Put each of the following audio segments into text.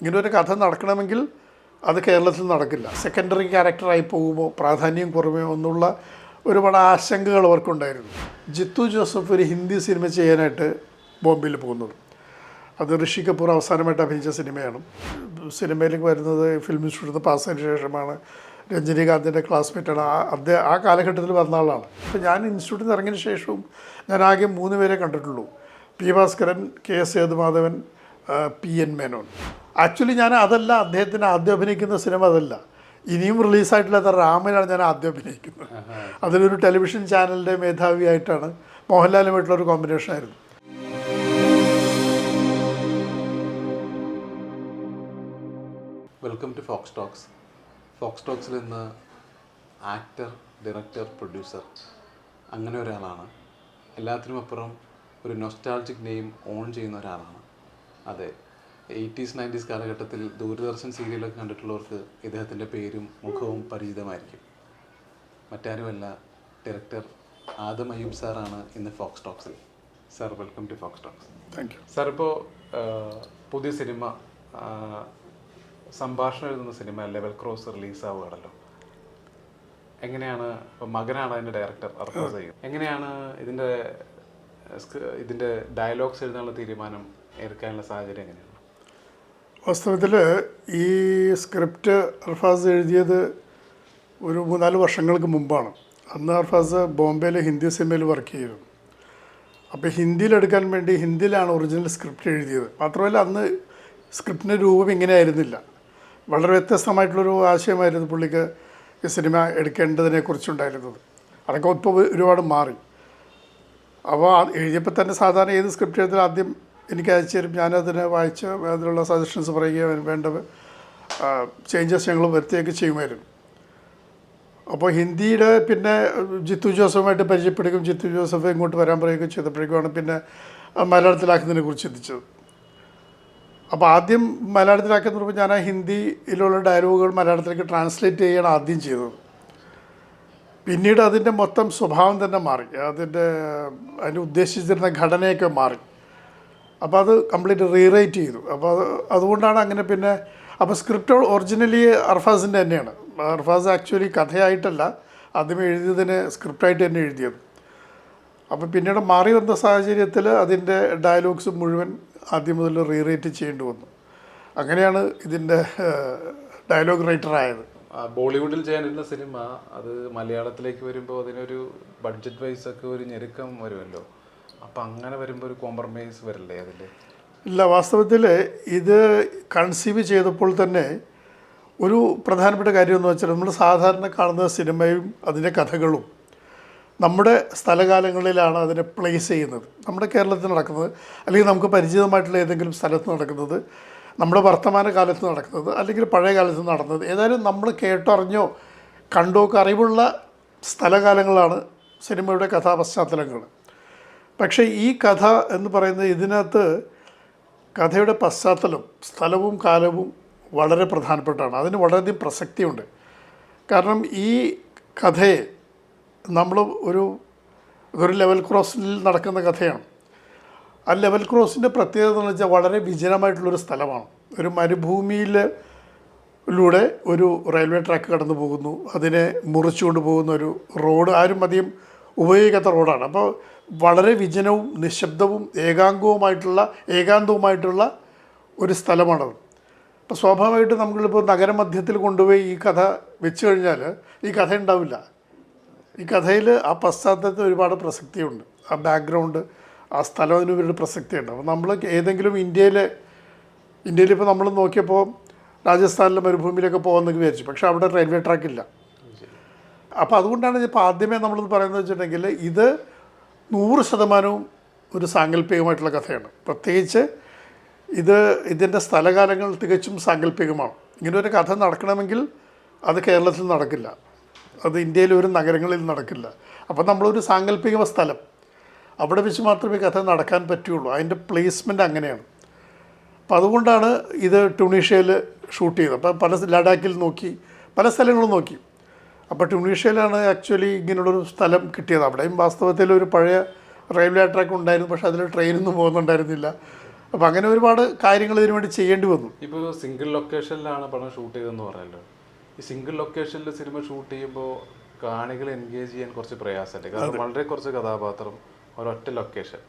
ഇങ്ങനെ ഒരു കഥ നടക്കണമെങ്കിൽ അത് കേരളത്തിൽ നടക്കില്ല. സെക്കൻഡറി ക്യാരക്ടറായി പോകുമോ പ്രാധാന്യം കുറയുമോ എന്നുള്ള ഒരുപാട് ആശങ്കകൾ അവർക്കുണ്ടായിരുന്നു. ജിത്തു ജോസഫ് ഒരു ഹിന്ദി സിനിമ ചെയ്യാനായിട്ട് ബോംബെയിൽ പോകുന്നത്. അത് ഋഷി കപൂർ അവസാനമായിട്ട് അഭിനയിച്ച സിനിമയാണ്. സിനിമയിലേക്ക് വരുന്നത് ഫിലിം ഇൻസ്റ്റിറ്റ്യൂട്ടിൽ പാസ്സതിന് ശേഷമാണ്. രജനീകാന്തിന്റെ ക്ലാസ്മേറ്റാണ് ആ അദ്ദേഹം ആ കാലഘട്ടത്തിൽ വന്ന ആളാണ്. അപ്പോൾ ഞാൻ ഇൻസ്റ്റിറ്റ്യൂട്ടിൽ നിന്ന് ഇറങ്ങിയ ശേഷവും ഞാൻ ആകെ മൂന്ന് പേരെ കണ്ടിട്ടുള്ളൂ. P Bhaskaran K S Sethumadhavan P N Menon. Actually ഞാൻ അതല്ല അദ്ദേഹത്തിന് ആദ്യം അഭിനയിക്കുന്ന സിനിമ അതല്ല. ഇനിയും റിലീസായിട്ടില്ലാത്ത രാമനാണ് ഞാൻ ആദ്യം അഭിനയിക്കുന്നത്. അതിലൊരു ടെലിവിഷൻ ചാനലിന്റെ മേധാവിയായിട്ടാണ് മോഹൻലാലുമായിട്ടുള്ള ഒരു കോമ്പിനേഷൻ ആയിരുന്നു. Welcome to Fox Talks Fox ടോക്സിൽ ഇന്ന് ആക്ടർ ഡയറക്ടർ പ്രൊഡ്യൂസർ അങ്ങനെ ഒരാളാണ്. എല്ലാത്തിനും അപ്പുറം ഒരു നൊസ്റ്റാൾജിക് നെയിം ഓൺ ചെയ്യുന്ന ഒരാളാണ്. അതെ. എയ്റ്റീസ് നയന്റീസ് കാലഘട്ടത്തിൽ ദൂരദർശൻ സീരിയലൊക്കെ കണ്ടിട്ടുള്ളവർക്ക് ഇദ്ദേഹത്തിന്റെ പേരും മുഖവും പരിചിതമായിരിക്കും. മറ്റാരുമല്ല ഡയറക്ടർ ആദം അയ്യൂബ് സാറാണ് ഇന്ന് Fox ടോക്സിൽ. Sir welcome to Fox Talks. Thank you. Sir ഇപ്പോൾ പുതിയ സിനിമ സംഭാഷണം എഴുതുന്ന സിനിമ ലെവൽ ക്രോസ് റിലീസ് ആവുകയാണല്ലോ എങ്ങനെയാണ് ഇപ്പോൾ മകനാണ് അതിന്റെ ഡയറക്ടർ അർപ്പോസ് ചെയ്യുന്നത് എങ്ങനെയാണ് ഇതിന്റെ ഇതിന്റെ ഡയലോഗ്സ് എഴുതാനുള്ള തീരുമാനം എടുക്കാനുള്ള സാഹചര്യം എങ്ങനെയാണ്? വാസ്തവത്തിൽ ഈ സ്ക്രിപ്റ്റ് അർഫാസ് എഴുതിയത് ഒരു മൂന്നാൽ വർഷങ്ങൾക്ക് മുമ്പാണ്. അന്ന് അർഫാസ് ബോംബെയിലെ ഹിന്ദി സിനിമയിൽ വർക്ക് ചെയ്തിരുന്നു അപ്പോൾ ഹിന്ദിയിലെടുക്കാൻ വേണ്ടി ഹിന്ദിയിലാണ് ഒറിജിനൽ സ്ക്രിപ്റ്റ് എഴുതിയത്. മാത്രമല്ല അന്ന് സ്ക്രിപ്റ്റിന്റെ രൂപം ഇങ്ങനെ ആയിരുന്നില്ല. വളരെ വ്യത്യസ്തമായിട്ടുള്ളൊരു ആശയമായിരുന്നു പുള്ളിക്ക് ഈ സിനിമ എടുക്കേണ്ടതിനെ കുറിച്ചുണ്ടായിരുന്നത്. അതൊക്കെ ഇപ്പോൾ ഒരുപാട് മാറി. അപ്പോൾ എഴുതിയപ്പോൾ തന്നെ സാധാരണ ഏത് സ്ക്രിപ്റ്റ് എഴുതാൻ ആദ്യം എനിക്ക് അയച്ചു തരും ഞാനതിനെ വായിച്ച് അതിനുള്ള സജഷൻസ് പറയുകയും വേണ്ട ചേഞ്ചസ് ഞങ്ങൾ വരുത്തുകയൊക്കെ ചെയ്യുമായിരുന്നു. അപ്പോൾ ഹിന്ദിയുടെ പിന്നെ ജിത്തു ജോസഫുമായിട്ട് പരിചയപ്പെടുകയും ജിത്തു ജോസഫ് ഇങ്ങോട്ട് വരാൻ പറയുകയും ചെയ്തപ്പോഴേക്കുമാണ് പിന്നെ മലയാളത്തിലാക്കുന്നതിനെ കുറിച്ച് ചിന്തിച്ചത്. അപ്പോൾ ആദ്യം മലയാളത്തിലാക്കുന്ന പറയുമ്പോൾ ഞാൻ ആ ഹിന്ദിയിലുള്ള ഡയലോഗുകൾ മലയാളത്തിലേക്ക് ട്രാൻസ്ലേറ്റ് ചെയ്യാണ് ആദ്യം ചെയ്തത്. പിന്നീട് അതിന്റെ മൊത്തം സ്വഭാവം തന്നെ മാറി അതിന്റെ അതിന് ഉദ്ദേശിച്ചിരുന്ന ഘടനയൊക്കെ മാറി. അപ്പോൾ അത് കംപ്ലീറ്റ് റീറൈറ്റ് ചെയ്തു. അപ്പോൾ അത് അതുകൊണ്ടാണ് അങ്ങനെ പിന്നെ അപ്പോൾ സ്ക്രിപ്റ്റ് ഒറിജിനലി അർഫാസിന്റെ തന്നെയാണ്. അർഫാസ് ആക്ച്വലി കഥയായിട്ടല്ല ആദ്യം എഴുതിയതിന് സ്ക്രിപ്റ്റായിട്ട് തന്നെ എഴുതിയത്. അപ്പോൾ പിന്നീട് മാറി വന്ന സാഹചര്യത്തിൽ അതിന്റെ ഡയലോഗ്സ് മുഴുവൻ ആദ്യം മുതൽ റീറൈറ്റ് ചെയ്യേണ്ടി വന്നു. അങ്ങനെയാണ് ഇതിന്റെ ഡയലോഗ് റൈറ്റർ ആയത് ബോളിവുഡിൽ ചെയ്യാനിരുന്ന സിനിമ അത് മലയാളത്തിലേക്ക് വരുമ്പോൾ അതിനൊരു ബഡ്ജറ്റ് വൈസ് ഒക്കെ ഒരു ഞെരുക്കം വരുമല്ലോ. അപ്പം അങ്ങനെ വരുമ്പോൾ ഒരു കോംപ്രമൈസ് വരില്ലേ അതിൽ ഇല്ല വാസ്തവത്തിൽ ഇത് കൺസീവ് ചെയ്തപ്പോൾ തന്നെ ഒരു പ്രധാനപ്പെട്ട കാര്യം എന്ന് വെച്ചാൽ നമ്മൾ സാധാരണ കാണുന്ന സിനിമയും അതിന്റെ കഥകളും നമ്മുടെ സ്ഥലകാലങ്ങളിലാണ് അതിനെ പ്ലേസ് ചെയ്യുന്നത്. നമ്മുടെ കേരളത്തിൽ നടക്കുന്നത് അല്ലെങ്കിൽ നമുക്ക് പരിചിതമായിട്ടുള്ള ഏതെങ്കിലും സ്ഥലത്ത് നടക്കുന്നത് നമ്മുടെ വർത്തമാന കാലത്ത് നടക്കുന്നത് അല്ലെങ്കിൽ പഴയ കാലത്ത് നടന്നത് ഏതായാലും നമ്മൾ കേട്ടറിഞ്ഞോ കണ്ടോ അറിവുള്ള സ്ഥലകാലങ്ങളാണ് സിനിമയുടെ കഥാപശ്ചാത്തലങ്ങൾ പക്ഷേ ഈ കഥ എന്ന് പറയുന്നത് ഇതിനകത്ത് കഥയുടെ പശ്ചാത്തലം സ്ഥലവും കാലവും വളരെ പ്രധാനപ്പെട്ടാണ്. അതിന് വളരെയധികം പ്രസക്തിയുണ്ട്. കാരണം ഈ കഥയെ നമ്മൾ ഒരു ഒരു ലെവൽ ക്രോസിൽ നടക്കുന്ന കഥയാണ്. ആ ലെവൽ ക്രോസിന്റെ പ്രത്യേകത എന്ന് വെച്ചാൽ വളരെ വിജനമായിട്ടുള്ളൊരു സ്ഥലമാണ്. ഒരു മരുഭൂമിയിലൂടെ ഒരു റെയിൽവേ ട്രാക്ക് കടന്നു പോകുന്നു. അതിനെ മുറിച്ചുകൊണ്ട് പോകുന്ന ഒരു റോഡ് ആരും അധികം ഉപയോഗിക്കാത്ത റോഡാണ്. അപ്പോൾ വളരെ വിജനവും നിശബ്ദവും ഏകാംഗവുമായിട്ടുള്ള ഏകാന്തവുമായിട്ടുള്ള ഒരു സ്ഥലമാണത് അപ്പോൾ സ്വാഭാവികമായിട്ടും നമ്മളിപ്പോൾ നഗരമധ്യത്തിൽ കൊണ്ടുപോയി ഈ കഥ വെച്ച് കഴിഞ്ഞാൽ ഈ കഥ ഉണ്ടാവില്ല. ഈ കഥയിൽ ആ പശ്ചാത്തലത്തിൽ ഒരുപാട് പ്രസക്തിയുണ്ട്. ആ ബാക്ക്ഗ്രൗണ്ട് ആ സ്ഥലം അതിന് ഒരു പ്രസക്തിയുണ്ട്. അപ്പോൾ നമ്മൾ ഏതെങ്കിലും ഇന്ത്യയിലെ ഇന്ത്യയിൽ ഇപ്പോൾ നമ്മൾ നോക്കിയപ്പോൾ രാജസ്ഥാനിലെ മരുഭൂമിയിലൊക്കെ പോകാമെന്നൊക്കെ വിചാരിച്ചു. പക്ഷേ അവിടെ റെയിൽവേ ട്രാക്കില്ല അപ്പോൾ അതുകൊണ്ടാണ് ഇപ്പോൾ ആദ്യമേ നമ്മളിത് പറയുന്നത് വെച്ചിട്ടുണ്ടെങ്കിൽ ഇത് നൂറ് ശതമാനവും ഒരു സാങ്കല്പികമായിട്ടുള്ള കഥയാണ്. പ്രത്യേകിച്ച് ഇത് ഇതിന്റെ സ്ഥലകാലങ്ങൾ തികച്ചും സാങ്കല്പികമാണ്. ഇങ്ങനെ ഒരു കഥ നടക്കണമെങ്കിൽ അത് കേരളത്തിൽ നടക്കില്ല. അത് ഇന്ത്യയിലെ ഒരു നഗരങ്ങളിൽ നടക്കില്ല. അപ്പം നമ്മളൊരു സാങ്കല്പിക സ്ഥലം. അവിടെ വെച്ച് മാത്രമേ കഥ നടക്കാൻ പറ്റുള്ളൂ. അതിന്റെ പ്ലേസ്മെന്റ് അങ്ങനെയാണ്. അപ്പോൾ അതുകൊണ്ടാണ് ഇത് ടുണീഷ്യയിൽ ഷൂട്ട് ചെയ്തത്. അപ്പം പല ലഡാക്കിൽ നോക്കി പല സ്ഥലങ്ങളും നോക്കി. അപ്പോൾ ട്യൂണീഷ്യയിലാണ് ആക്ച്വലി ഇങ്ങനെയുള്ളൊരു സ്ഥലം കിട്ടിയത്. അവിടെയും വാസ്തവത്തിൽ ഒരു പഴയ റെയിൽവേ ട്രാക്ക് ഉണ്ടായിരുന്നു പക്ഷേ അതിൽ ട്രെയിനൊന്നും പോകുന്നുണ്ടായിരുന്നില്ല. അപ്പോൾ അങ്ങനെ ഒരുപാട് കാര്യങ്ങൾ ഇതിനു വേണ്ടി ചെയ്യേണ്ടി വന്നു. ഇപ്പോൾ സിംഗിൾ ലൊക്കേഷനിലാണ് പടം ഷൂട്ട് ചെയ്തതെന്ന് പറഞ്ഞല്ലോ. ഈ സിംഗിൾ ലൊക്കേഷനിൽ സിനിമ ഷൂട്ട് ചെയ്യുമ്പോൾ കാണികളെ എൻഗേജ് ചെയ്യാൻ കുറച്ച് പ്രയാസമല്ലേ കാരണം വളരെ കുറച്ച് കഥാപാത്രം ഒരൊറ്റ ലൊക്കേഷൻ.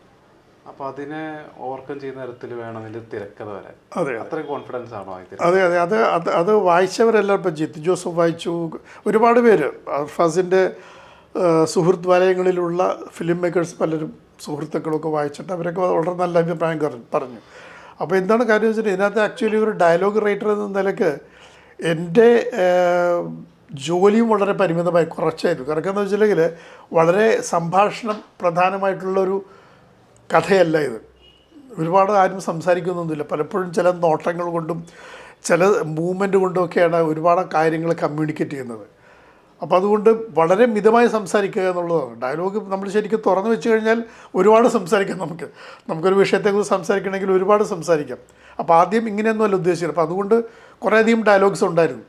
അപ്പൊ അതിനെ ഓവർകം ചെയ്യുന്ന തരത്തിൽ വേണം ഇതിന്റെ തിരക്കഥ വരാൻ അതെ അത്രയും കോൺഫിഡൻസ് ആണോ അതെ അതെ. അത് അത് അത് വായിച്ചവരെല്ലാം ഇപ്പം ജിത്ത് ജോസഫ് വായിച്ചു. ഒരുപാട് പേര്. അർഫാസിന്റെ സുഹൃത്ത് വലയങ്ങളിലുള്ള ഫിലിം മേക്കേഴ്സ് പലരും സുഹൃത്തുക്കളൊക്കെ വായിച്ചിട്ട് അവരൊക്കെ വളരെ നല്ല അഭിപ്രായം പറഞ്ഞു. അപ്പോൾ എന്താണ് കാര്യം വെച്ചിട്ട് ഇതിനകത്ത് ആക്ച്വലി ഒരു ഡയലോഗ് റൈറ്റർ എന്ന നിലയ്ക്ക് എന്റെ ജോലിയും വളരെ പരിമിതമായി കുറച്ചായിരുന്നു. കാരണം എന്താണെന്ന് വെച്ചിട്ടുണ്ടെങ്കിൽ വളരെ സംഭാഷണം പ്രധാനമായിട്ടുള്ളൊരു കഥയല്ല ഇത്. ഒരുപാട് ആരും സംസാരിക്കുന്നൊന്നുമില്ല. പലപ്പോഴും ചില നോട്ടങ്ങൾ കൊണ്ടും ചില മൂവ്മെന്റ് കൊണ്ടുമൊക്കെയാണ് ഒരുപാട് കാര്യങ്ങൾ കമ്മ്യൂണിക്കേറ്റ് ചെയ്യുന്നത്. അപ്പോൾ അതുകൊണ്ട് വളരെ മിതമായി സംസാരിക്കുക എന്നുള്ളതാണ്. ഡയലോഗ് നമ്മൾ ശരിക്കും തുറന്നു വെച്ച് കഴിഞ്ഞാൽ ഒരുപാട് സംസാരിക്കാം നമുക്ക്. നമുക്കൊരു വിഷയത്തെക്കുറിച്ച് സംസാരിക്കണമെങ്കിൽ ഒരുപാട് സംസാരിക്കാം. അപ്പോൾ ആദ്യം ഇങ്ങനെയൊന്നുമല്ല ഉദ്ദേശിച്ചത്. അപ്പോൾ അതുകൊണ്ട് കുറേയധികം ഡയലോഗ്സ് ഉണ്ടായിരുന്നു.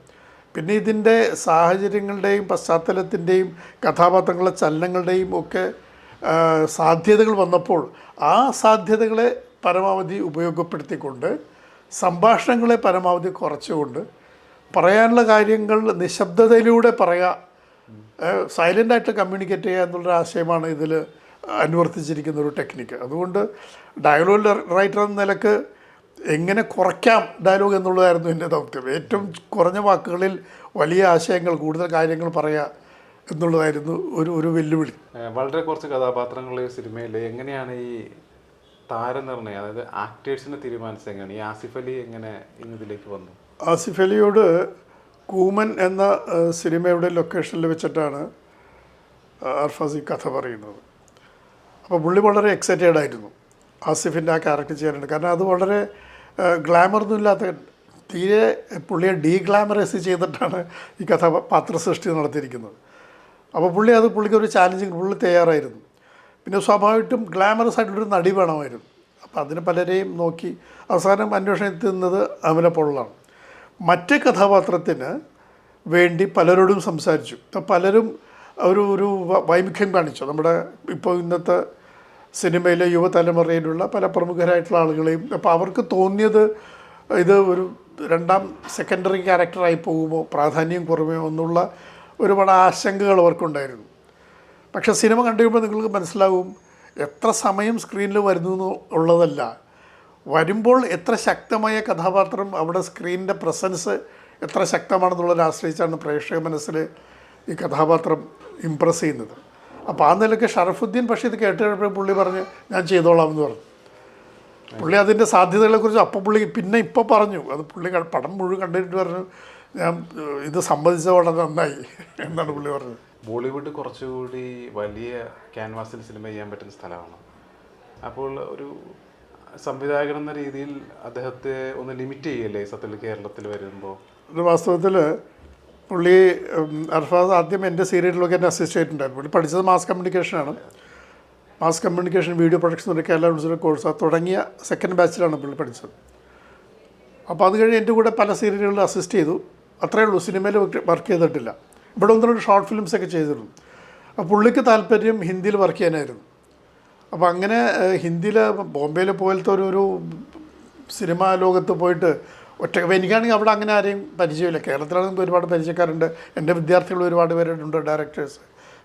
പിന്നെ ഇതിന്റെ സാഹചര്യങ്ങളുടെയും പശ്ചാത്തലത്തിന്റെയും കഥാപാത്രങ്ങളുടെ ചലനങ്ങളുടെയും ഒക്കെ സാധ്യതകൾ വന്നപ്പോൾ ആ സാധ്യതകളെ പരമാവധി ഉപയോഗപ്പെടുത്തിക്കൊണ്ട് സംഭാഷണങ്ങളെ പരമാവധി കുറച്ചുകൊണ്ട് പറയാനുള്ള കാര്യങ്ങൾ നിശബ്ദതയിലൂടെ പറയുക സൈലന്റായിട്ട് കമ്മ്യൂണിക്കേറ്റ് ചെയ്യുക എന്നുള്ള ആശയമാണ് ഇതിൽ അനുവർത്തിച്ചിരിക്കുന്ന ഒരു ടെക്നിക്ക് അതുകൊണ്ട് ഡയലോഗ് റൈറ്റർ എന്ന നിലയ്ക്ക് എങ്ങനെ കുറയ്ക്കാം ഡയലോഗ് എന്നുള്ളതായിരുന്നു എന്റെ ദൗത്യം. ഏറ്റവും കുറഞ്ഞ വാക്കുകളിൽ വലിയ ആശയങ്ങൾ കൂടുതൽ കാര്യങ്ങൾ പറയുക എന്നുള്ളതായിരുന്നു ഒരു ഒരു വെല്ലുവിളി. വളരെ കുറച്ച് കഥാപാത്രങ്ങൾ സിനിമയിൽ എങ്ങനെയാണ് ഈ താരനിർണയം അതായത് ആക്ടേഴ്സിനെ തീരുമാനിച്ചത് എങ്ങനെയാണ്? ഈ ആസിഫ് അലി എങ്ങനെ ഇന്നിതിലേക്ക് വന്നു? ആസിഫ് അലിയോട് കൂമൻ എന്ന സിനിമയുടെ ലൊക്കേഷനിൽ വെച്ചിട്ടാണ് അർഫാസ് ഈ കഥ പറയുന്നത്. അപ്പോൾ പുള്ളി വളരെ എക്സൈറ്റഡ് ആയിരുന്നു ആസിഫിന്റെ ആ ക്യാരക്ടർ ചെയ്യാനുണ്ട് കാരണം അത് വളരെ ഗ്ലാമറൊന്നും ഇല്ലാത്ത തീരെ പുള്ളിയെ ഡീഗ്ലാമറൈസ് ചെയ്തിട്ടാണ് ഈ കഥാപാത്ര സൃഷ്ടി നടത്തിയിരിക്കുന്നത്. അപ്പോൾ പുള്ളി അത് പുള്ളിക്ക് ഒരു ചാലഞ്ചിങ് പുള്ളി തയ്യാറായിരുന്നു. പിന്നെ സ്വാഭാവികമായിട്ടും ഗ്ലാമറസ് ആയിട്ടുള്ളൊരു നടി വേണമായിരുന്നു. അപ്പോൾ അതിന് പലരെയും നോക്കി അവസാനം അന്വേഷണം എത്തുന്നത് അമല പൊള്ളാണ് മറ്റ് കഥാപാത്രത്തിന് വേണ്ടി പലരോടും സംസാരിച്ചു. അപ്പോൾ പലരും ഒരു ഒരു വൈമുഖ്യം കാണിച്ചു. നമ്മുടെ ഇപ്പോൾ ഇന്നത്തെ സിനിമയിലെ യുവതലമുറയിലുള്ള പല പ്രമുഖരായിട്ടുള്ള ആളുകളെയും. അപ്പോൾ അവർക്ക് തോന്നിയത് ഇത് ഒരു രണ്ടാം സെക്കൻഡറി ക്യാരക്ടറായി പോകുമോ പ്രാധാന്യം കുറയുമോ എന്നുള്ള ഒരുപാട് ആശങ്കകൾ അവർക്കുണ്ടായിരുന്നു. പക്ഷെ സിനിമ കണ്ടു കഴിയുമ്പോൾ നിങ്ങൾക്ക് മനസ്സിലാവും എത്ര സമയം സ്ക്രീനിൽ വരുന്നു ഉള്ളതല്ല. വരുമ്പോൾ എത്ര ശക്തമായ കഥാപാത്രം അവിടെ സ്ക്രീനിന്റെ പ്രസൻസ് എത്ര ശക്തമാണെന്നുള്ളതിനെ ആശ്രയിച്ചാണ് പ്രേക്ഷക മനസ്സിൽ ഈ കഥാപാത്രം ഇമ്പ്രസ് ചെയ്യുന്നത്. അപ്പോൾ ആ നിലയ്ക്ക് ഷറഫുദ്ദീൻ പക്ഷേ ഇത് കേട്ട് കഴിഞ്ഞപ്പോൾ പുള്ളി പറഞ്ഞ് ഞാൻ ചെയ്തോളാം എന്ന് പറഞ്ഞു. പുള്ളി അതിന്റെ സാധ്യതകളെക്കുറിച്ച് അപ്പം പുള്ളി പിന്നെ ഇപ്പോൾ പറഞ്ഞു. അത് പുള്ളി പടം മുഴുവൻ കണ്ടിട്ട് പറഞ്ഞു. ഞാൻ ഇത് സംബന്ധിച്ച വളരെ നന്നായി എന്നാണ് പുള്ളി പറഞ്ഞത്. ബോളിവുഡ് കുറച്ചുകൂടി വലിയ ക്യാൻവാസിൽ സിനിമ ചെയ്യാൻ പറ്റുന്ന സ്ഥലമാണ്. അപ്പോൾ ഒരു സംവിധായകൻ എന്ന രീതിയിൽ അദ്ദേഹത്തെ ഒന്ന് ലിമിറ്റ് ചെയ്യല്ലേ സത്യത്തിൽ കേരളത്തിൽ വരുമ്പോൾ? വാസ്തവത്തിൽ പുള്ളി അർഫാസ് ആദ്യം എന്റെ സീരിയലിലൊക്കെ എന്നെ അസിസ്റ്റ് ചെയ്തിട്ടുണ്ടായിരുന്നു. പുള്ളി പഠിച്ചത് മാസ് കമ്മ്യൂണിക്കേഷനാണ് മാസ് കമ്മ്യൂണിക്കേഷൻ വീഡിയോ പ്രൊഡക്ഷൻ എന്നൊരു കേരള യൂണിവേഴ്സിറ്റി കോഴ്സ് തുടങ്ങിയ സെക്കൻഡ് ബാച്ചിലാണ് പുള്ളി പഠിച്ചത്. അപ്പോൾ അത് കഴിഞ്ഞ് എന്റെ കൂടെ പല സീരിയലുകളിൽ അസിസ്റ്റ് ചെയ്തു. അത്രയേ ഉള്ളൂ. സിനിമയിൽ വർക്ക് ചെയ്തിട്ടില്ല. ഇവിടെ ഒന്ന് രണ്ട് ഷോർട്ട് ഫിലിംസൊക്കെ ചെയ്തിരുന്നു. പുള്ളിക്ക് താല്പര്യം ഹിന്ദിയിൽ വർക്ക് ചെയ്യാനായിരുന്നു. അപ്പോൾ അങ്ങനെ ഹിന്ദിയിൽ ബോംബെയിൽ പോലത്തെ ഒരു ഒരു സിനിമാ ലോകത്ത് പോയിട്ട് ഒറ്റ എനിക്കാണെങ്കിൽ അവിടെ അങ്ങനെ ആരെയും പരിചയമില്ല. കേരളത്തിലാണെങ്കിൽ ഒരുപാട് പരിചയക്കാരുണ്ട്. എന്റെ വിദ്യാർത്ഥികൾ ഒരുപാട് പേരുണ്ട് ഡയറക്ടേഴ്സ്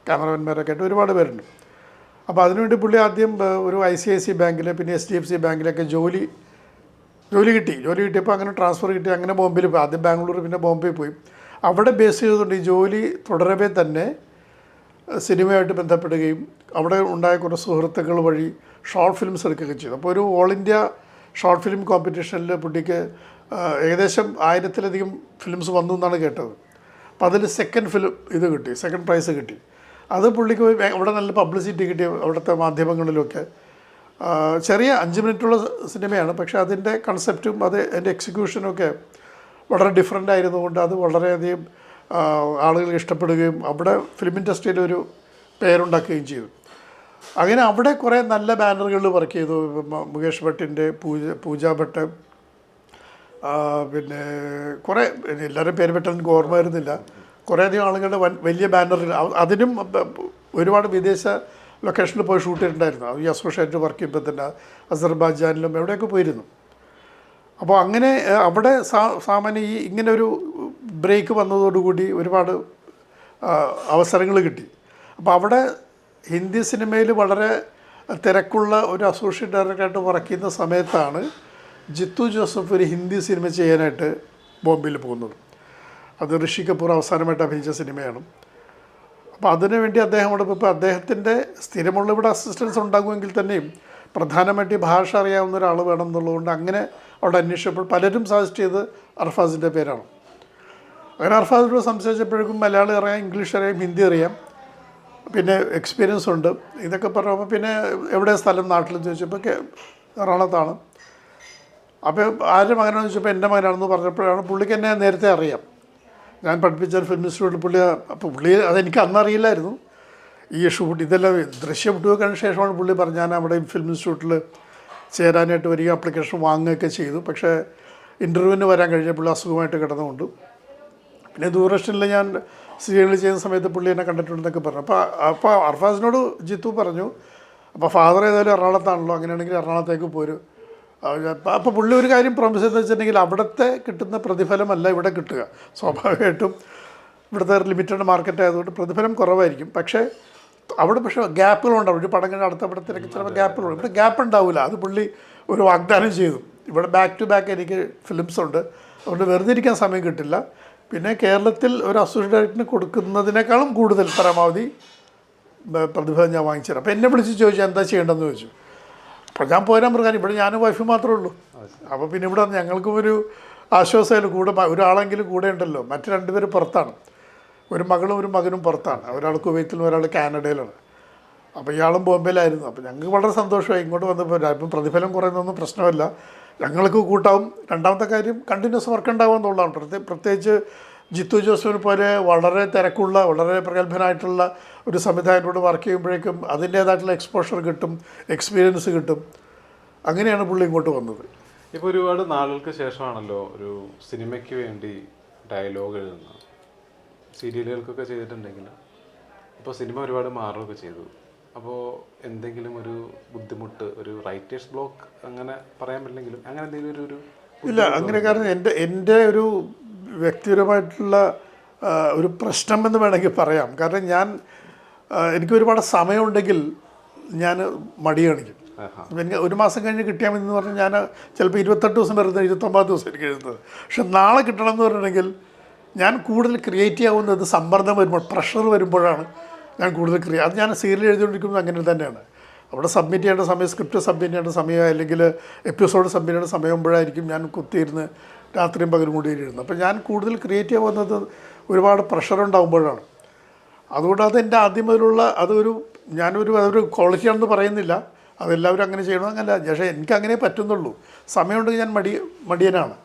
ക്യാമറമാൻമാരൊക്കെ ആയിട്ട് ഒരുപാട് പേരുണ്ട്. അപ്പോൾ അതിനുവേണ്ടി പുള്ളി ആദ്യം ഒരു ഐ സി ഐ സി ബാങ്കിൽ പിന്നെ എച്ച് ഡി എഫ് സി ബാങ്കിലൊക്കെ ജോലി ജോലി കിട്ടി. ജോലി കിട്ടിയപ്പോൾ അങ്ങനെ ട്രാൻസ്ഫർ കിട്ടി. അങ്ങനെ ബോംബെയിൽ പോയി. ആദ്യം ബാംഗ്ലൂർ പിന്നെ ബോംബെ പോയി. അവിടെ ബേസ് ചെയ്തുകൊണ്ട് ഈ ജോലി തുടരവേ തന്നെ സിനിമയായിട്ട് ബന്ധപ്പെടുകയും അവിടെ ഉണ്ടായ കുറേ സുഹൃത്തുക്കൾ വഴി ഷോർട്ട് ഫിലിംസ് എടുക്കുകയൊക്കെ ചെയ്തു. അപ്പോൾ ഒരു ഓൾ ഇന്ത്യ ഷോർട്ട് ഫിലിം കോമ്പറ്റീഷനിൽ പുള്ളിക്ക് ഏകദേശം ആയിരത്തിലധികം ഫിലിംസ് വന്നു എന്നാണ് കേട്ടത്. അപ്പോൾ അതിൽ സെക്കൻഡ് ഫിലിം ഇത് കിട്ടി. സെക്കൻഡ് പ്രൈസ് കിട്ടി. അത് പുള്ളിക്ക് അവിടെ നല്ല പബ്ലിസിറ്റി കിട്ടി അവിടുത്തെ മാധ്യമങ്ങളിലൊക്കെ ചെറിയ അഞ്ച് മിനിറ്റുള്ള സിനിമയാണ് പക്ഷെ അതിന്റെ കൺസെപ്റ്റും അത് അതിന്റെ എക്സിക്യൂഷനും ഒക്കെ വളരെ ഡിഫറെന്റ് ആയിരുന്നുകൊണ്ട് അത് വളരെയധികം ആളുകൾ ഇഷ്ടപ്പെടുകയും അവിടെ ഫിലിം ഇൻഡസ്ട്രിയിൽ ഒരു പേരുണ്ടാക്കുകയും ചെയ്തു. അങ്ങനെ അവിടെ കുറേ നല്ല ബാനറുകളിൽ വർക്ക് ചെയ്തു മുകേഷ് ഭട്ടിന്റെ പൂജ പൂജ ഭട്ട് പിന്നെ കുറേ എല്ലാവരും പേര് പെട്ടെന്ന് എനിക്ക് ഓർമ്മ വരുന്നില്ല. കുറേയധികം ആളുകളുടെ വലിയ ബാനറിൽ അ- അതിനും ഒരുപാട് വിദേശ ലൊക്കേഷനിൽ പോയി ഷൂട്ട് ചെയ്തിട്ടുണ്ടായിരുന്നു. ഈ അസോസിയേറ്റ് വർക്ക് ചെയ്യുമ്പോൾ തന്നെ അസർബാജാനിലും എവിടെയൊക്കെ പോയിരുന്നു. അപ്പോൾ അങ്ങനെ അവിടെ സാ സാമാന്യ ഈ ഇങ്ങനെ ഒരു ബ്രേക്ക് വന്നതോടുകൂടി ഒരുപാട് അവസരങ്ങൾ കിട്ടി. അപ്പോൾ അവിടെ ഹിന്ദി സിനിമയിൽ വളരെ തിരക്കുള്ള ഒരു അസോസിയേറ്റ് ഡയറക്ടറായിട്ട് വർക്ക് ചെയ്യുന്ന സമയത്താണ് ജിത്തു ജോസഫ് ഒരു ഹിന്ദി സിനിമ ചെയ്യാനായിട്ട് ബോംബെയിൽ പോകുന്നത്. അത് ഋഷി കപൂർ അവസാനമായിട്ട് അഭിനയിച്ച സിനിമയാണ്. അപ്പോൾ അതിനു വേണ്ടി അദ്ദേഹം അവിടെ ഇപ്പോൾ അദ്ദേഹത്തിന്റെ സ്ഥിരമുള്ള ഇവിടെ അസിസ്റ്റൻസ് ഉണ്ടാകുമെങ്കിൽ തന്നെയും പ്രധാനമായിട്ട് ഭാഷ അറിയാവുന്ന ഒരാൾ വേണം എന്നുള്ളതുകൊണ്ട് അങ്ങനെ അവിടെ അന്വേഷിച്ചപ്പോൾ പലരും സജസ്റ്റ് ചെയ്ത് അർഫാസിന്റെ പേരാണ്. അങ്ങനെ അർഫാസിനോട് സംസാരിച്ചപ്പോഴേക്കും മലയാളം അറിയാം ഇംഗ്ലീഷ് അറിയാം ഹിന്ദി അറിയാം. പിന്നെ എക്സ്പീരിയൻസ് ഉണ്ട്. ഇതൊക്കെ പറഞ്ഞപ്പോൾ പിന്നെ എവിടെ സ്ഥലം നാട്ടിൽ ചോദിച്ചപ്പോൾ എറണാകുളത്താണ്. അപ്പോൾ ആരുടെ മകനാണെന്ന് ചോദിച്ചപ്പോൾ എന്റെ മകനാണെന്ന് പറഞ്ഞപ്പോഴാണ് പുള്ളിക്ക് എന്നെ നേരത്തെ അറിയാം. ഞാൻ പഠിപ്പിച്ച ഫിലിം ഇൻസ്റ്റിറ്റ്യൂട്ടിൽ പുള്ളി അപ്പോൾ പുള്ളി അതെനിക്ക് അന്നറിയില്ലായിരുന്നു ഈ ഷൂട്ട് ഇതെല്ലാം ദൃശ്യം ഇട്ടുവെക്കാൻ ശേഷമാണ് പുള്ളി പറഞ്ഞു ഞാൻ അവിടെ ഫിലിം ഇൻസ്റ്റിറ്റ്യൂട്ടിൽ ചേരാനായിട്ട് വരിക അപ്ലിക്കേഷൻ വാങ്ങുകയൊക്കെ ചെയ്തു. പക്ഷേ ഇന്റർവ്യൂവിന് വരാൻ കഴിഞ്ഞ പുള്ളി അസുഖമായിട്ട് കിടന്നുകൊണ്ട്. പിന്നെ ദൂരദർശനിൽ ഞാൻ സീരിയൽ ചെയ്യുന്ന സമയത്ത് പുള്ളി എന്നെ കണ്ടിട്ടുണ്ടെന്നൊക്കെ പറഞ്ഞു. അപ്പോൾ അപ്പോൾ അർഫാസിനോട് ജിത്തു പറഞ്ഞു അപ്പോൾ ഫാദർ ഏതായാലും എറണാകുളത്താണല്ലോ അങ്ങനെയാണെങ്കിൽ എറണാകുളത്തേക്ക് പോരും. അപ്പോൾ പുള്ളി ഒരു കാര്യം പ്രോമിസ് എന്ന് വെച്ചിട്ടുണ്ടെങ്കിൽ അവിടുത്തെ കിട്ടുന്ന പ്രതിഫലമല്ല ഇവിടെ കിട്ടുക. സ്വാഭാവികമായിട്ടും ഇവിടുത്തെ ലിമിറ്റഡ് മാർക്കറ്റ് ആയതുകൊണ്ട് പ്രതിഫലം കുറവായിരിക്കും. പക്ഷേ അവിടെ പക്ഷേ ഗ്യാപ്പുകളുണ്ടാവും ഒരു പടം കഴിഞ്ഞ അടുത്ത പടത്തിലൊക്കെ ചിലപ്പോൾ ഗ്യാപ്പുകളുണ്ട് ഇവിടെ ഗ്യാപ്പ് ഉണ്ടാവില്ല അത് പുള്ളി ഒരു വാഗ്ദാനം ചെയ്തു. ഇവിടെ ബാക്ക് ടു ബാക്ക് എനിക്ക് ഫിലിംസ് ഉണ്ട്. അതുകൊണ്ട് വെറുതെ ഇരിക്കാൻ സമയം കിട്ടില്ല. പിന്നെ കേരളത്തിൽ ഒരു അസോസിയേറ്റ് ഡയറക്ടറിന് കൊടുക്കുന്നതിനേക്കാളും കൂടുതൽ പരമാവധി പ്രതിഫലം ഞാൻ വാങ്ങിച്ചു തരാം. അപ്പോൾ എന്നെ വിളിച്ച് ചോദിച്ചു എന്താ ചെയ്യേണ്ടതെന്ന് ചോദിച്ചു. അപ്പോൾ ഞാൻ പോരാൻ പറഞ്ഞാൽ ഇവിടെ ഞാനും വൈഫ് മാത്രമേ ഉള്ളൂ. അപ്പോൾ പിന്നെ ഇവിടെ ഞങ്ങൾക്കും ഒരു ആശ്വാസമായാലും കൂടെ ഒരാളെങ്കിലും കൂടെ ഉണ്ടല്ലോ. മറ്റ് രണ്ടുപേർ പുറത്താണ്. ഒരു മകളും ഒരു മകനും പുറത്താണ്. ഒരാൾ കുവൈത്തിലും ഒരാൾ കാനഡയിലാണ്. അപ്പോൾ ഇയാളും ബോംബെയിലായിരുന്നു. അപ്പോൾ ഞങ്ങൾക്ക് വളരെ സന്തോഷമായി ഇങ്ങോട്ട് വന്നപ്പോൾ ഇപ്പം പ്രതിഫലം കുറയുന്നൊന്നും പ്രശ്നമല്ല. ഞങ്ങൾക്ക് കൂട്ടാവും. രണ്ടാമത്തെ കാര്യം കണ്ടിന്യൂസ് വർക്ക് ഉണ്ടാവുക എന്നുള്ളതാണ്. പ്രത്യേക പ്രത്യേകിച്ച് ജിത്തു ജോസഫിനെ പോലെ വളരെ തിരക്കുള്ള വളരെ പ്രഗത്ഭനായിട്ടുള്ള ഒരു സംവിധായകനോട് വർക്ക് ചെയ്യുമ്പോഴേക്കും അതിന്റേതായിട്ടുള്ള എക്സ്പോഷർ കിട്ടും എക്സ്പീരിയൻസ് കിട്ടും. അങ്ങനെയാണ് പുള്ളി ഇങ്ങോട്ട് വന്നത്. ഇപ്പോൾ ഒരുപാട് നാളുകൾക്ക് ശേഷമാണല്ലോ ഒരു സിനിമയ്ക്ക് വേണ്ടി ഡയലോഗ് എഴുതുന്നത്. സീരിയലുകൾക്കൊക്കെ ചെയ്തിട്ടുണ്ടെങ്കിൽ ഇപ്പോൾ സിനിമ ഒരുപാട് മാറുകയൊക്കെ ചെയ്തു. അപ്പോൾ എന്തെങ്കിലും ഒരു ബുദ്ധിമുട്ട് ഒരു റൈറ്റേഴ്സ് ബ്ലോക്ക് അങ്ങനെ പറയാൻ പറ്റില്ലെങ്കിലും അങ്ങനെ എന്തെങ്കിലും ഒരു ഒരു ഇല്ല അങ്ങനെ കാരണം എന്റെ എന്റെ ഒരു വ്യക്തിപരമായിട്ടുള്ള ഒരു പ്രശ്നം എന്ന് വേണമെങ്കിൽ പറയാം. കാരണം ഞാൻ എനിക്ക് ഒരുപാട് സമയമുണ്ടെങ്കിൽ ഞാൻ മടി കാണിക്കും. എനിക്ക് ഒരു മാസം കഴിഞ്ഞ് കിട്ടിയാൽ മതി എന്ന് പറഞ്ഞാൽ ഞാൻ ചിലപ്പോൾ ഇരുപത്തെട്ട് ദിവസം വരുന്നത് ഇരുപത്തൊമ്പത് ദിവസം എനിക്ക് എഴുതുന്നത്. പക്ഷെ നാളെ കിട്ടണം എന്ന് പറഞ്ഞിട്ടുണ്ടെങ്കിൽ ഞാൻ കൂടുതൽ ക്രിയേറ്റ് ആവുന്നത് സമ്മർദ്ദം വരുമ്പോൾ പ്രഷർ വരുമ്പോഴാണ് ഞാൻ കൂടുതൽ ക്രിയ അത് ഞാൻ സീരിയൽ എഴുതിക്കൊണ്ടിരിക്കുന്നത് അങ്ങനെ തന്നെയാണ്. അവിടെ സബ്മിറ്റ് ചെയ്യേണ്ട സമയം സ്ക്രിപ്റ്റ് സബ്മിറ്റ് ചെയ്യേണ്ട സമയം അല്ലെങ്കിൽ എപ്പിസോഡ് സബ്മിറ്റ് ചെയ്യേണ്ട സമയമാകുമ്പോഴായിരിക്കും ഞാൻ കുത്തിയിരുന്ന് രാത്രിയും പകലും കൂടി ഇരുന്നത് അപ്പോൾ ഞാൻ കൂടുതൽ ക്രിയേറ്റ് ആവുന്നത് ഒരുപാട് പ്രഷർ ഉണ്ടാകുമ്പോഴാണ് അതുകൊണ്ട് അതെന്റെ ആദ്യം മുതലുള്ള അതൊരു ഞാനൊരു അതൊരു ക്വാളിറ്റിയാണെന്ന് പറയുന്നില്ല. അതെല്ലാവരും അങ്ങനെ ചെയ്യണമെന്നല്ല പക്ഷേ എനിക്ക് അങ്ങനെ പറ്റുന്നുള്ളൂ. സമയമുണ്ടെങ്കിൽ ഞാൻ മടി മടിയനാണ്.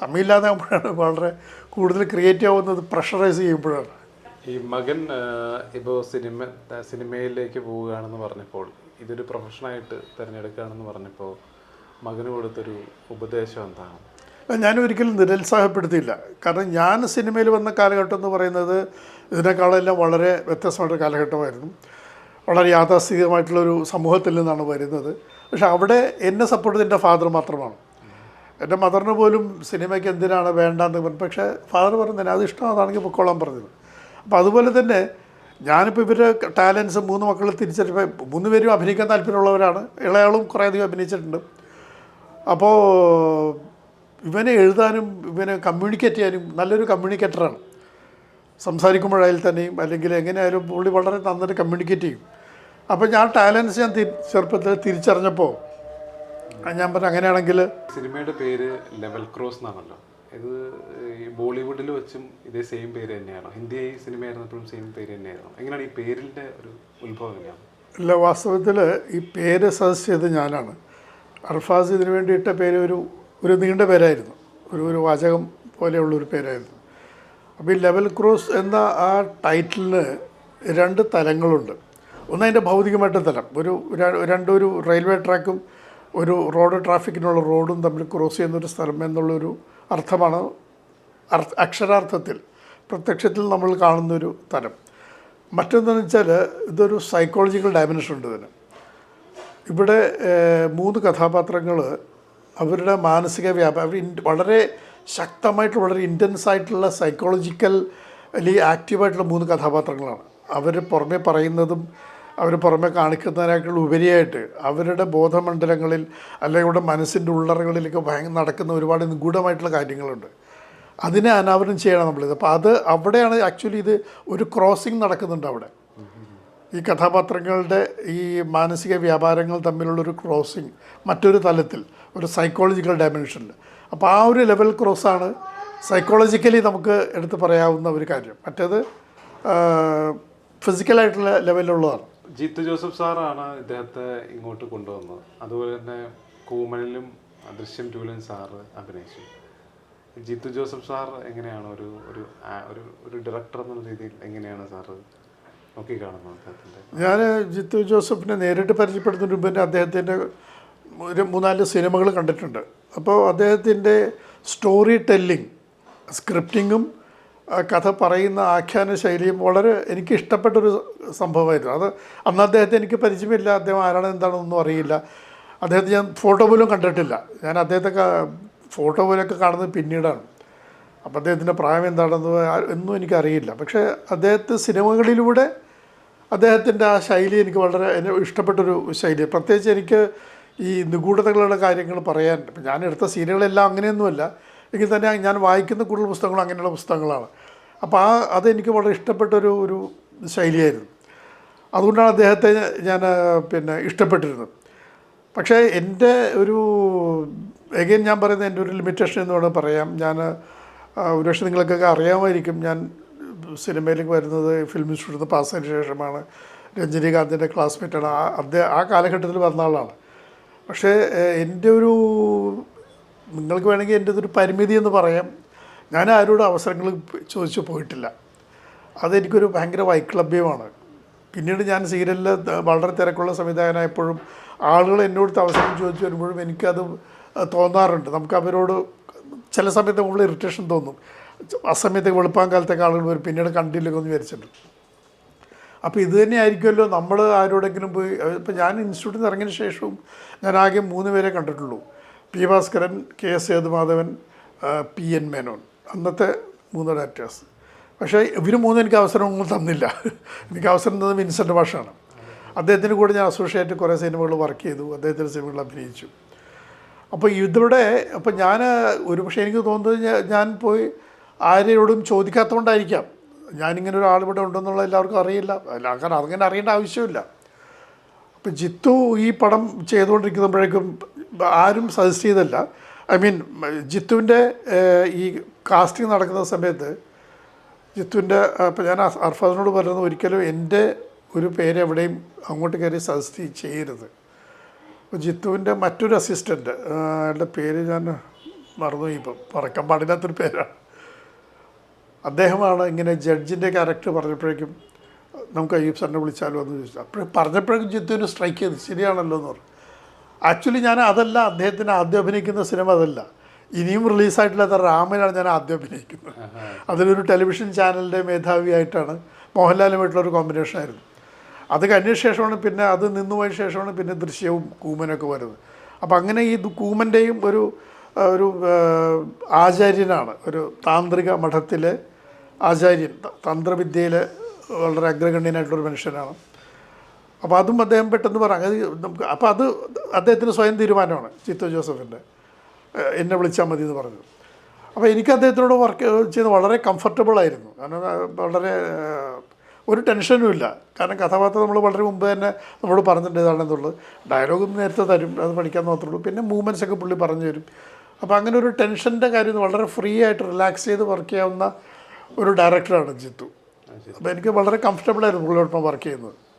സമയമില്ലാതെ ആകുമ്പോഴാണ് വളരെ കൂടുതൽ ക്രിയേറ്റ് ആവുന്നത് പ്രഷറൈസ് ചെയ്യുമ്പോഴാണ്. ഈ മകൻ ഇപ്പോൾ സിനിമ സിനിമയിലേക്ക് പോവുകയാണെന്ന് പറഞ്ഞപ്പോൾ ഇതൊരു പ്രൊഫഷനായിട്ട് തിരഞ്ഞെടുക്കുകയാണെന്ന് പറഞ്ഞപ്പോൾ മകന് കൊടുത്തൊരു ഉപദേശം എന്താണ്? ഞാൻ ഒരിക്കലും നിരുത്സാഹപ്പെടുത്തിയില്ല. കാരണം ഞാൻ സിനിമയിൽ വന്ന കാലഘട്ടം എന്ന് പറയുന്നത് ഇതിനേക്കാളെല്ലാം വളരെ വ്യത്യസ്തമായിട്ട് കാലഘട്ടമായിരുന്നു. വളരെ യാഥാസ്ഥിതികമായിട്ടുള്ളൊരു സമൂഹത്തിൽ നിന്നാണ് വരുന്നത്. പക്ഷെ അവിടെ എന്നെ സപ്പോർട്ട് ചെയ്ത എന്റെ ഫാദർ മാത്രമാണ് എന്റെ മദറിന് പോലും സിനിമയ്ക്ക് എന്തിനാണ് വേണ്ടെന്ന് പറഞ്ഞു. പക്ഷേ ഫാദർ പറഞ്ഞു അത് ഇഷ്ടം അതാണെങ്കിൽ പൊക്കോളാൻ പറഞ്ഞത് അപ്പോൾ അതുപോലെ തന്നെ ഞാനിപ്പോൾ ഇവരുടെ ടാലൻസ് മൂന്ന് മക്കൾ തിരിച്ചറിയപ്പോൾ മൂന്ന് പേരും അഭിനയിക്കാൻ താല്പര്യമുള്ളവരാണ്. ഇളയാളും കുറേ അധികം അഭിനയിച്ചിട്ടുണ്ട്. അപ്പോൾ ഇവനെ എഴുതാനും ഇവനെ കമ്മ്യൂണിക്കേറ്റ് ചെയ്യാനും നല്ലൊരു കമ്മ്യൂണിക്കേറ്ററാണ് സംസാരിക്കുമ്പോഴായാലും തന്നെയും അല്ലെങ്കിൽ എങ്ങനെയായാലും പുള്ളി വളരെ നന്നായിട്ട് കമ്മ്യൂണിക്കേറ്റ് ചെയ്യും. അപ്പോൾ ഞാൻ ടാലൻസ് ഞാൻ ചെറുപ്പത്തിൽ തിരിച്ചറിഞ്ഞപ്പോൾ ഞാൻ പറഞ്ഞു അങ്ങനെയാണെങ്കിൽ സിനിമയുടെ പേര് ലെവൽ ക്രോസ് എന്നാണല്ലോ. ഇത് ബോളിവുഡിൽ വെച്ചും ഇതേ സെയിം പേര് തന്നെയാണോ? ഹിന്ദി സിനിമയായിരുന്നപ്പോഴും സെയിം പേര് തന്നെയായിരുന്നു? എങ്ങനെയാണ് ഈ പേരിന്റെ ഒരു ഉത്ഭവം എങ്ങനെയാണ്? അല്ല വാസ്തവത്തിൽ ഈ പേര് സജസ്റ്റ് ചെയ്ത് ഞാനാണ്. അൽഫാസ് ഇതിന് വേണ്ടിയിട്ട പേര് ഒരു ഒരു നീണ്ട പേരായിരുന്നു. ഒരു ഒരു വാചകം പോലെയുള്ളൊരു പേരായിരുന്നു. അപ്പോൾ ഈ ലെവൽ ക്രോസ് എന്ന ആ ടൈറ്റിലിന് രണ്ട് തലങ്ങളുണ്ട്. ഒന്ന് അതിന്റെ ഭൗതികമായിട്ട് തലം. ഒരു രണ്ടൊരു റെയിൽവേ ട്രാക്കും ഒരു റോഡ് ട്രാഫിക്കിനുള്ള റോഡും തമ്മിൽ ക്രോസ് ചെയ്യുന്നൊരു സ്ഥലം എന്നുള്ളൊരു അർത്ഥമാണ് അക്ഷരാർത്ഥത്തിൽ പ്രത്യക്ഷത്തിൽ നമ്മൾ കാണുന്നൊരു തലം. മറ്റൊന്നെന്ന് വെച്ചാൽ ഇതൊരു സൈക്കോളജിക്കൽ ഡയമെൻഷൻ ഉണ്ട് ഇതിന്. ഇവിടെ മൂന്ന് കഥാപാത്രങ്ങൾ അവരുടെ മാനസിക വ്യാപാരം അവർ വളരെ ശക്തമായിട്ടുള്ള വളരെ ഇന്റൻസ് ആയിട്ടുള്ള സൈക്കോളജിക്കൽ അല്ലെങ്കിൽ ആക്റ്റീവായിട്ടുള്ള മൂന്ന് കഥാപാത്രങ്ങളാണ്. അവർ പുറമെ പറയുന്നതും അവർ പുറമെ കാണിക്കുന്നതിനേക്കാൾ ഉപരിയായിട്ട് അവരുടെ ബോധമണ്ഡലങ്ങളിൽ അല്ലെങ്കിൽ അവരുടെ മനസ്സിന്റെ ഉള്ളറകളിലൊക്കെ ഭയങ്കര നടക്കുന്ന ഒരുപാട് നിഗൂഢമായിട്ടുള്ള കാര്യങ്ങളുണ്ട്. അതിനെ അനാവരണം ചെയ്യണം നമ്മളിത് അപ്പോൾ അത് അവിടെയാണ് ആക്ച്വലി ഇത് ഒരു ക്രോസിങ് നടക്കുന്നുണ്ട് അവിടെ. ഈ കഥാപാത്രങ്ങളുടെ ഈ മാനസിക വ്യാപാരങ്ങൾ തമ്മിലുള്ളൊരു ക്രോസിങ് മറ്റൊരു തലത്തിൽ ഒരു സൈക്കോളജിക്കൽ ഡയമെൻഷനിൽ അപ്പോൾ ആ ഒരു ലെവൽ ക്രോസാണ് സൈക്കോളജിക്കലി നമുക്ക് എടുത്തു പറയാവുന്ന ഒരു കാര്യം. മറ്റേത് ഫിസിക്കലായിട്ടുള്ള ലെവലിലുള്ളതാണ് ജീത്തു ജോസഫ് സാറാണ് ഇദ്ദേഹത്തെ ഇങ്ങോട്ട് കൊണ്ടുവന്നത്. അതുപോലെ തന്നെ കൂമലിലും ദൃശ്യം ടൂലും സാറ് അഭിനയിച്ചു. ജിത്തു ജോസഫ് സാർ എങ്ങനെയാണ് ഒരു ഒരു ഒരു ഡയറക്ടർ എന്നുള്ള രീതിയിൽ എങ്ങനെയാണ് സാറ് ഞാൻ ജിത്തു ജോസഫിനെ നേരിട്ട് പരിചയപ്പെടുന്നതിന് മുമ്പ് തന്നെ അദ്ദേഹത്തിന്റെ ഒരു മൂന്നാൽ സിനിമകൾ കണ്ടിട്ടുണ്ട്. അപ്പോൾ അദ്ദേഹത്തിന്റെ സ്റ്റോറി ടെല്ലിങ് സ്ക്രിപ്റ്റിങ്ങും കഥ പറയുന്ന ആഖ്യാന ശൈലിയും വളരെ എനിക്ക് ഇഷ്ടപ്പെട്ടൊരു സംഭവമായിരുന്നു. അത് അന്ന് അദ്ദേഹത്തെ എനിക്ക് പരിചയമില്ല അദ്ദേഹം ആരാണ് എന്താണെന്നൊന്നും അറിയില്ല. അദ്ദേഹത്തെ ഞാൻ ഫോട്ടോ പോലും കണ്ടിട്ടില്ല. ഞാൻ അദ്ദേഹത്തെ ഫോട്ടോ പോലൊക്കെ കാണുന്നത് പിന്നീടാണ്. അപ്പോൾ അദ്ദേഹത്തിന്റെ പ്രായം എന്താണെന്ന് എന്നും എനിക്കറിയില്ല. പക്ഷേ അദ്ദേഹത്തെ സിനിമകളിലൂടെ അദ്ദേഹത്തിന്റെ ആ ശൈലി എനിക്ക് വളരെ എന്നെ ഇഷ്ടപ്പെട്ടൊരു ശൈലി. പ്രത്യേകിച്ച് എനിക്ക് ഈ നിഗൂഢതകളുടെ കാര്യങ്ങൾ പറയാൻ ഞാൻ എടുത്ത സീനുകളെല്ലാം അങ്ങനെയൊന്നുമല്ല. എങ്കിൽ തന്നെ ഞാൻ വായിക്കുന്ന കൂടുതൽ പുസ്തകങ്ങൾ അങ്ങനെയുള്ള പുസ്തകങ്ങളാണ്. അപ്പോൾ ആ അതെനിക്ക് വളരെ ഇഷ്ടപ്പെട്ടൊരു ഒരു ശൈലിയായിരുന്നു. അതുകൊണ്ടാണ് അദ്ദേഹത്തെ ഞാൻ പിന്നെ ഇഷ്ടപ്പെട്ടിരുന്നത്. പക്ഷേ എന്റെ ഒരു എഗെയിൻ ഞാൻ പറയുന്നത് എന്റെ ഒരു ലിമിറ്റേഷൻ എന്ന് വേണമെങ്കിൽ പറയാം. ഞാൻ ഒരുപക്ഷെ നിങ്ങൾക്കൊക്കെ അറിയാമായിരിക്കും ഞാൻ സിനിമയിലേക്ക് വരുന്നത് ഫിലിം ഇൻസ്റ്റിറ്റ്യൂട്ടിൽ നിന്ന് പാസ്സതിന് ശേഷമാണ്. രഞ്ജനികാന്തിന്റെ ക്ലാസ്മേറ്റാണ്. ആ അദ്ദേഹം ആ കാലഘട്ടത്തിൽ വന്ന ആളാണ്. പക്ഷേ എന്റെ ഒരു നിങ്ങൾക്ക് വേണമെങ്കിൽ എന്റെ ഒരു പരിമിതി എന്ന് പറയാം. ഞാൻ ആരോടും അവസരങ്ങൾ ചോദിച്ചു പോയിട്ടില്ല. അതെനിക്കൊരു ഭയങ്കര വൈക്ലഭ്യമാണ്. പിന്നീട് ഞാൻ സീരിയലിൽ വളരെ തിരക്കുള്ള സംവിധായകനായപ്പോഴും ആളുകൾ എന്നോട് അവസരം ചോദിച്ചു വരുമ്പോഴും എനിക്കത് തോന്നാറുണ്ട്. നമുക്ക് അവരോട് ചില സമയത്ത് നമ്മൾ ഇറിറ്റേഷൻ തോന്നും. ആ സമയത്ത് വെളുപ്പാൻ കാലത്തേക്ക് ആളുകൾ വരും. പിന്നീട് കണ്ടില്ലെന്ന് വിചാരിച്ചിട്ടുണ്ട് അപ്പോൾ ഇത് തന്നെ ആയിരിക്കുമല്ലോ നമ്മൾ ആരോടെങ്കിലും പോയി ഇപ്പം ഞാൻ ഇൻസ്റ്റിറ്റ്യൂട്ടിൽ നിന്ന് ഇറങ്ങിയ ശേഷവും ഞാൻ ആകെ മൂന്ന് പേരെ കണ്ടിട്ടുള്ളൂ. P Bhaskaran K S Sethumadhavan P N Menon. അന്നത്തെ മൂന്ന് ഡയറക്ടേഴ്സ് പക്ഷേ ഇവർ മൂന്നും എനിക്ക് അവസരമൊന്നും തന്നില്ല. എനിക്ക് അവസരം തന്നത് വിൻസെന്റ് ഭാഷയാണ് അദ്ദേഹത്തിന് കൂടെ ഞാൻ അസോസിയേറ്റ് കുറേ സിനിമകൾ വർക്ക് ചെയ്തു. അദ്ദേഹത്തിന്റെ സിനിമകൾ അഭിനയിച്ചു. അപ്പോൾ ഇതിവിടെ അപ്പോൾ ഞാൻ ഒരു പക്ഷേ എനിക്ക് തോന്നുന്നത് ഞാൻ പോയി ആരെയോടും ചോദിക്കാത്തതുകൊണ്ടായിരിക്കാം. ഞാനിങ്ങനെ ഒരാൾ ഇവിടെ ഉണ്ടെന്നുള്ള എല്ലാവർക്കും അറിയില്ല. കാരണം അങ്ങനെ അറിയേണ്ട ആവശ്യമില്ല. അപ്പം ജിത്തു ഈ പടം ചെയ്തുകൊണ്ടിരിക്കുമ്പോഴേക്കും ആരും സജസ്റ്റ് ചെയ്തല്ല. ഐ മീൻ ജിത്തുവിന്റെ ഈ കാസ്റ്റിംഗ് നടക്കുന്ന സമയത്ത് ജിത്തുവിന്റെ അപ്പം ഞാൻ അർഫാസിനോട് പറയുന്നത് ഒരിക്കലും എന്റെ ഒരു പേര് എവിടെയും അങ്ങോട്ട് കയറി സജസ്റ്റ് ചെയ്യരുത്. അപ്പോൾ ജിത്തുവിന്റെ മറ്റൊരു അസിസ്റ്റന്റ് അയാളുടെ പേര് ഞാൻ മറന്നു ഇപ്പം. മറക്കാൻ പാടില്ലാത്തൊരു പേരാണ്. അദ്ദേഹമാണ് ഇങ്ങനെ ജഡ്ജിന്റെ ക്യാരക്ടർ പറഞ്ഞപ്പോഴേക്കും നമുക്ക് അയ്യൂബ് സാറിനെ വിളിച്ചാലോ എന്ന് ചോദിച്ചു അപ്പോൾ പറഞ്ഞപ്പോഴേക്കും ജിത്തുവിന് സ്ട്രൈക്ക് ചെയ്ത് ശരിയാണല്ലോ എന്ന് പറഞ്ഞു. ആക്ച്വലി ഞാൻ അതല്ല അദ്ദേഹത്തിന് ആദ്യം അഭിനയിക്കുന്ന സിനിമ അതല്ല. ഇനിയും റിലീസായിട്ടില്ലാത്ത റാമിലാണ് ഞാൻ ആദ്യം അഭിനയിക്കുന്നത്. അതിലൊരു ടെലിവിഷൻ ചാനലിന്റെ മേധാവിയായിട്ടാണ് മോഹൻലാലുമായിട്ടുള്ളൊരു കോമ്പിനേഷൻ ആയിരുന്നു. അത് കഴിഞ്ഞ ശേഷമാണ് പിന്നെ അത് നിന്നുപോയ ശേഷമാണ് പിന്നെ ദൃശ്യവും കൂമനൊക്കെ വരുന്നത്. അപ്പം അങ്ങനെ ഈ കൂമന്റെയും ഒരു ഒരു ആചാര്യനാണ് ഒരു താന്ത്രിക മഠത്തിലെ ആചാര്യൻ തന്ത്രവിദ്യയിൽ വളരെ അഗ്രഗണ്യനായിട്ടുള്ളൊരു മനുഷ്യനാണ്. അപ്പോൾ അതും അദ്ദേഹം പെട്ടെന്ന് പറഞ്ഞു അത് നമുക്ക് അപ്പോൾ അത് അദ്ദേഹത്തിന് സ്വയം തീരുമാനമാണ് ചിത്തു ജോസഫിന്റെ എന്നെ വിളിച്ചാൽ മതി എന്ന് പറഞ്ഞു അപ്പോൾ എനിക്ക് അദ്ദേഹത്തിനോട് വർക്ക് ചെയ്ത് വളരെ കംഫർട്ടബിൾ ആയിരുന്നു. കാരണം വളരെ ഒരു ടെൻഷനും ഇല്ല. കാരണം കഥാപാത്രം നമ്മൾ വളരെ മുമ്പ് തന്നെ നമ്മളോട് പറഞ്ഞിട്ടുണ്ട് ഇതാണെന്നുള്ളത്. ഡയലോഗും നേരത്തെ തരും അത് പഠിക്കാൻ മാത്രമേ ഉള്ളൂ. പിന്നെ മൂവ്മെന്റ്സ് ഒക്കെ പുള്ളി പറഞ്ഞു തരും. അപ്പോൾ അങ്ങനെ ഒരു ടെൻഷന്റെ കാര്യം വളരെ ഫ്രീ ആയിട്ട് റിലാക്സ് ചെയ്ത് വർക്ക് ചെയ്യാവുന്ന ഒരു ഡയറക്ടറാണ് ജിത്തു. അപ്പോൾ എനിക്ക് വളരെ കംഫർട്ടബിളായിരുന്നു പുള്ളിയോടൊപ്പം വർക്ക് ചെയ്യുന്നത്.